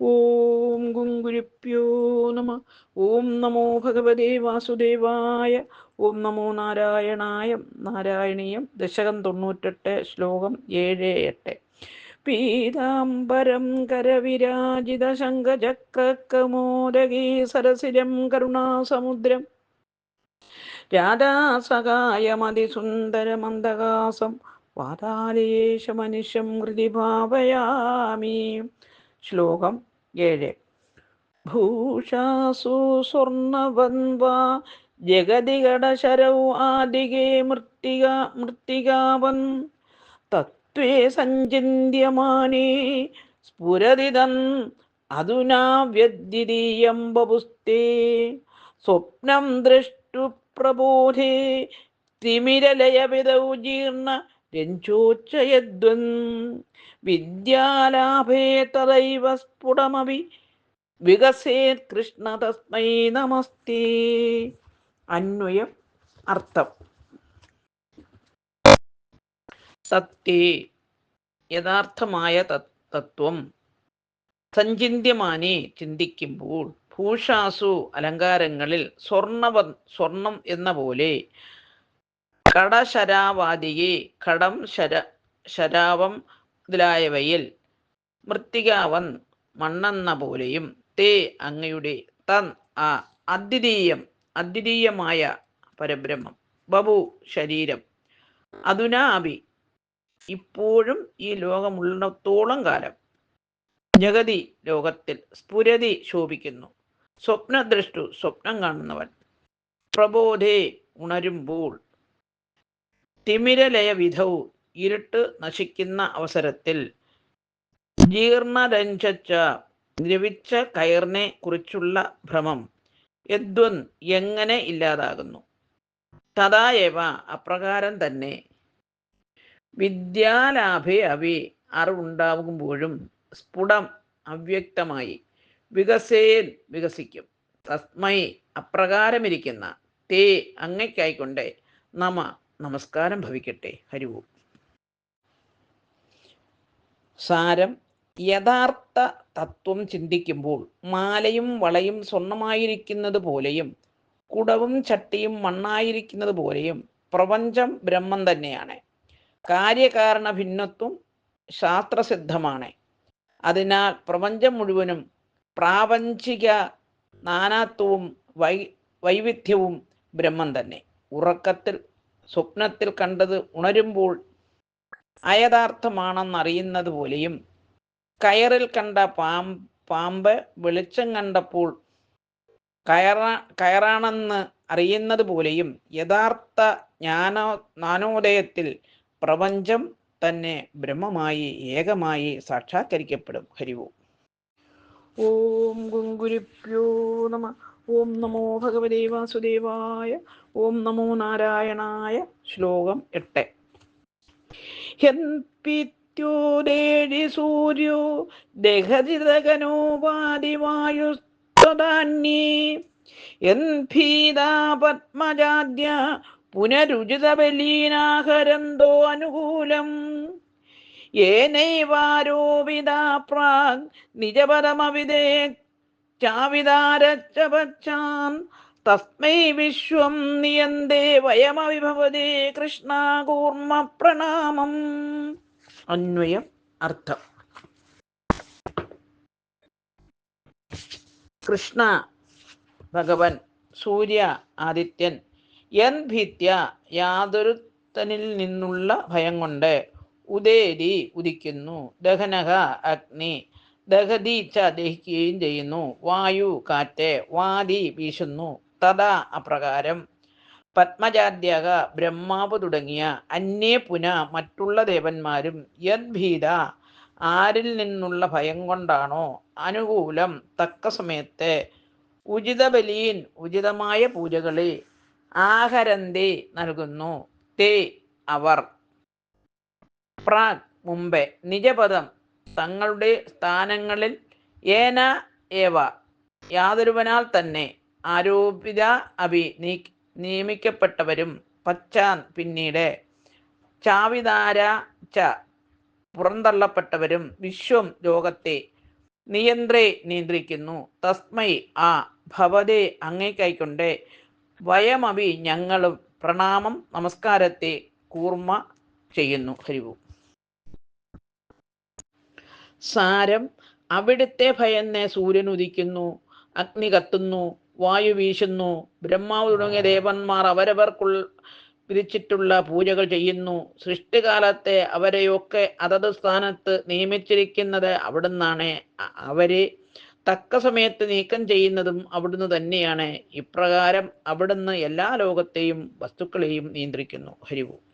ഓം ഗുങ്കുരിപ്യോ നമ. ഓം നമോ ഭഗവതേ വാസുദേവായ. ഓം നമോ നാരായണായ. നാരായണീയം ദശകം തൊണ്ണൂറ്റെട്ട് ശ്ലോകം ഏഴ് എട്ട്. പീതാംബരം കരവിരാജിത ശങ്കചക്രമോദകീ സരസിരം കരുണാസമുദ്രം. രാധാസഹായമതിസുന്ദരമന്ദഹാസം. വാതാലേശമനുഷ്യം ഹൃദി ഭാവയാമി. ശ്ലോകം ഏഴ്. ഭൂഷാസു സ്വർണവൻവാ ജഗതികടശരൗ ആദികേ മൃത്തിക മൃത്തികാവൻ. തത്വേ സഞ്ചിന്യമാനേ സ്ഫുരതിതൻ അധുനാ വ്യദ്വിതീയം ബപുസ്തേ സ്വപ്നം ദൃഷ്ടു പ്രബോധേ തിമിരലയവിതൗ ജീർണ രഞ്ജോച്ചയദ്വൻ വിദ്യാലാഭേ തദൈവ സ്ഫുടമവി വികസേത് കൃഷ്ണ തസ്മൈ നമസ്തേ. അന്വയം അർത്ഥം. സത്യേ യഥാർത്ഥമായ തത്വം. സഞ്ചിന്യമാനെ ചിന്തിക്കുമ്പോൾ ഭൂഷാസു അലങ്കാരങ്ങളിൽ സ്വർണവ സ്വർണം എന്ന പോലെ കടശരാവാദിയെ കടം ശര ശരാവം മുതലായവയിൽ മൃത്തികാവൻ മണ്ണെന്ന പോലെയും തേ അങ്ങയുടെ തൻ ആ അദ്വിതീയം അദ്വിതീയമായ പരബ്രഹ്മം. ബബു ശരീരം. അതുനാഭി ഇപ്പോഴും ഈ ലോകമുള്ളിടത്തോളം കാലം ജഗതി ലോകത്തിൽ സ്ഫുരതി ശോഭിക്കുന്നു. സ്വപ്നദൃഷ്ടു സ്വപ്നം കാണുന്നവൻ. പ്രബോധേ ഉണരുമ്പോൾ തിമിരലയ വിധവും ഇരുട്ട് നശിക്കുന്ന അവസരത്തിൽ ജീർണരഞ്ചച്ച ദ്രവിച്ച കയറിനെ കുറിച്ചുള്ള ഭ്രമം യദ്വൻ എങ്ങനെ ഇല്ലാതാകുന്നു? തഥായവ അപ്രകാരം തന്നെ. വിദ്യാലാഭേ അവി അറിവുണ്ടാകുമ്പോഴും സ്ഫുടം അവ്യക്തമായി. വികസേൻ വികസിക്കും. തസ്മൈ അപ്രകാരമിരിക്കുന്ന. തേ അങ്ങയ്ക്കായിക്കൊണ്ട്. നമ. നമസ്കാരം ഭവിക്കട്ടെ. ഹരിവും സാരം യഥാർത്ഥ തത്വം ചിന്തിക്കുമ്പോൾ മാലയും വളയും സ്വർണമായിരിക്കുന്നത് പോലെയും കുടവും ചട്ടിയും മണ്ണായിരിക്കുന്നത് പോലെയും പ്രപഞ്ചം ബ്രഹ്മം തന്നെയാണ്. കാര്യകാരണ ഭിന്നത്വം ശാസ്ത്രസിദ്ധമാണ്. അതിനാൽ പ്രപഞ്ചം മുഴുവനും പ്രാപഞ്ചിക നാനാത്വവും വൈ വൈവിധ്യവും ബ്രഹ്മം തന്നെ. ഉറക്കത്തിൽ സ്വപ്നത്തിൽ കണ്ടത് ഉണരുമ്പോൾ അയഥാർത്ഥമാണെന്നറിയുന്നത് പോലെയും കയറിൽ കണ്ട പാം പാമ്പ് വെളിച്ചം കണ്ടപ്പോൾ കയറ കയറാണെന്ന് അറിയുന്നത് പോലെയും യഥാർത്ഥ ജ്ഞാനോ ജ്ഞാനോദയത്തിൽ പ്രപഞ്ചം തന്നെ ബ്രഹ്മമായി ഏകമായി സാക്ഷാത്കരിക്കപ്പെടും. ഹരിവോ ഓം. ഗുങ്കുരിപ്യോ നമ. ഓം നമോ ഭഗവതേ വാസുദേവായ ഓം നമോ നാരായണായ ശ്ലോകം എട്ട്. ഹെൻപിത്യോദേഴി സൂര്യോ ദഹജിതകനോപാതിവായുസ്തദാന്യേ യൻഭീതാ പത്മജാദ്യ അനുകൂലം. ഏനൈവാരോപിതാ പ്രാഗ് നിജപദമവിദേ ചാവിതാരച്ചപച്ചാൻ തസ്മൈ വിശ്വം നിയന്തേ വയമവിഭവതേ കൃഷ്ണ കൂർമ്മ പ്രണാമം അന്വയം അർത്ഥം. കൃഷ്ണ ഭഗവൻ സൂര്യ ആദിത്യൻ എൻ ഭിത്യ യാതൊരുത്തനിൽ നിന്നുള്ള ഭയം കൊണ്ട് ഉദേരി ഉദിക്കുന്നു. ദഹനഹ അഗ്നി ദഹതി ച ദഹിക്കുകയും ചെയ്യുന്നു. വായു കാറ്റ് വാതി വീശുന്നു. തഥാ അപ്രകാരം. പത്മജാദ്യക ബ്രഹ്മാവ് തുടങ്ങിയ അന്യേ പുന മറ്റുള്ള ദേവന്മാരും യദ്ഭീത ആരിൽ നിന്നുള്ള ഭയം കൊണ്ടാണോ അനുകൂലം തക്ക സമയത്തെ ഉചിത ബലീൻ ഉചിതമായ പൂജകളെ ആഹരന്തി നൽകുന്നു. തേ അവർ. പ്രാഗ് മുമ്പേ നിജപദം. തങ്ങളുടെ സ്ഥാനങ്ങളിൽ ഏന ഏവ. യാതൊരുവനാൽ തന്നെ ആരോപിത അഭി നീ നിയമിക്കപ്പെട്ടവരും പച്ചാൻ പിന്നീട് ചാവിതാര ച പുറന്തള്ളപ്പെട്ടവരും വിശ്വം ലോകത്തെ നിയന്ത്രേ നിയന്ത്രിക്കുന്നു. തസ്മൈ ആ ഭവതേ അങ്ങേക്കൈക്കൊണ്ട് വയമവി ഞങ്ങളും പ്രണാമം നമസ്കാരത്തെ കൂർമ്മ ചെയ്യുന്നു. ഹരിവു സാരം അവിടുത്തെ ഭയന്നെ സൂര്യൻ ഉദിക്കുന്നു അഗ്നി കത്തുന്നു വായു വീശുന്നു. ബ്രഹ്മാവ് തുടങ്ങിയ ദേവന്മാർ അവരവർക്കുൾ വിധിച്ചിട്ടുള്ള പൂജകൾ ചെയ്യുന്നു. സൃഷ്ടികാലത്തെ അവരെയൊക്കെ അതത് സ്ഥാനത്ത് നിയമിച്ചിരിക്കുന്നത് അവിടുന്നാണ്. അവരെ തക്ക സമയത്ത് നീക്കം ചെയ്യുന്നതും അവിടുന്ന് തന്നെയാണ്. ഇപ്രകാരം അവിടുന്ന് എല്ലാ ലോകത്തെയും വസ്തുക്കളെയും നിയന്ത്രിക്കുന്നു. ഹരിവു.